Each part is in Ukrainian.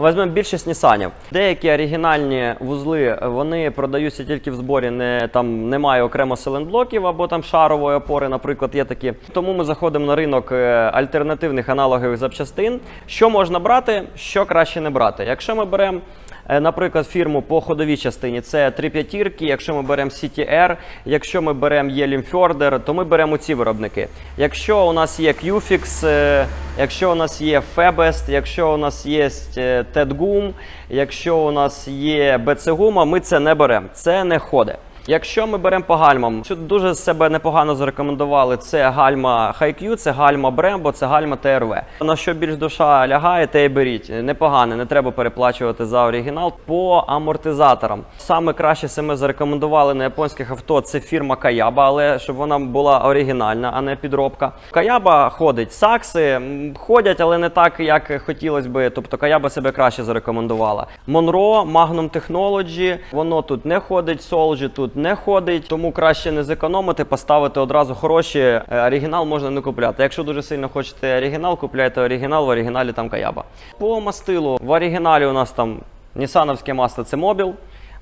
Візьмемо більшість Нісанів. Деякі оригінальні вузли вони продаються тільки в зборі, не там немає окремо силенблоків або там шарової опори, наприклад, є такі. Тому ми заходимо на ринок е, альтернативних аналогових запчастин. Що можна брати, що краще не брати. Якщо ми беремо Е, Наприклад, фірму по ходовій частині це три п'ятірки. Якщо ми беремо CTR, якщо ми беремо є Limfjorder, то ми беремо ці виробники. Якщо у нас є Qfix, е, якщо у нас є Febest, якщо у нас є е, TEDGUM, якщо у нас є BC-гума, ми це не беремо. Це не ходить. Якщо ми беремо по гальмам, що дуже себе непогано зарекомендували, це гальма HiQ, це гальма Brembo, це гальма ТРВ. На що більш душа лягає, те й беріть. Непогане, не треба переплачувати за оригінал. По амортизаторам саме краще себе зарекомендували на японських авто. Це фірма Kayaba, але щоб вона була оригінальна, а не підробка. Kayaba ходить, сакси ходять, але не так, як хотілося би. Тобто Kayaba себе краще зарекомендувала. Monroe, Magnum Technology, воно тут не ходить, Solgy тут не ходить, тому краще не зекономити, поставити одразу хороші. Е, Оригінал можна не купляти. Якщо дуже сильно хочете оригінал, купляйте оригінал, в оригіналі там каяба. По мастилу в оригіналі у нас там Нісановське масло це мобіл.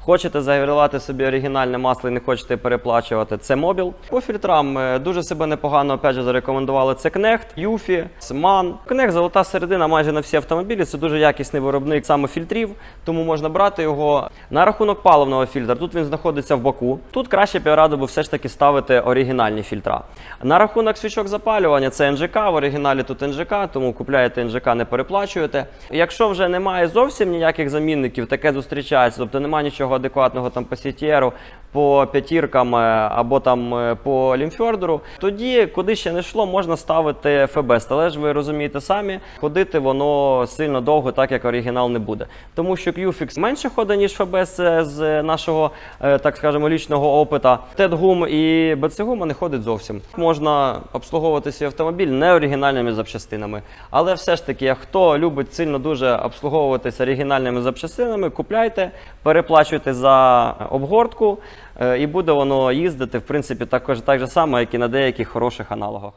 Хочете загрівати собі оригінальне масло і не хочете переплачувати, це мобіл. По фільтрам е, дуже себе непогано опять же, зарекомендували це Кнехт, Юфі, Сман. Кнехт золота середина майже на всі автомобілі. Це дуже якісний виробник саме фільтрів, тому можна брати його. На рахунок паливного фільтра, тут він знаходиться в боку. Тут краще б я би все ж таки ставити оригінальні фільтра. На рахунок свічок запалювання, це НЖК, в оригіналі тут НЖК, тому купляєте НЖК, не переплачуєте. Якщо вже немає зовсім ніяких замінників, таке зустрічається, тобто немає нічого адекватного там по CTR, по п'ятіркам е, або там е, по лімфьордеру, тоді куди ще не йшло, можна ставити ФБС. Але ж ви розумієте самі, ходити воно сильно довго, так як оригінал не буде. Тому що Qfix менше ходить, ніж ФБС е, з нашого, е, так скажемо, лічного опита. TEDGUM і BCGUM не ходить зовсім. Можна обслуговувати свій автомобіль не оригінальними запчастинами. Але все ж таки, хто любить сильно дуже обслуговуватися оригінальними запчастинами, купляйте, переплачуйте за обгортку, е, і буде воно їздити, в принципі, також так же само, як і на деяких хороших аналогах.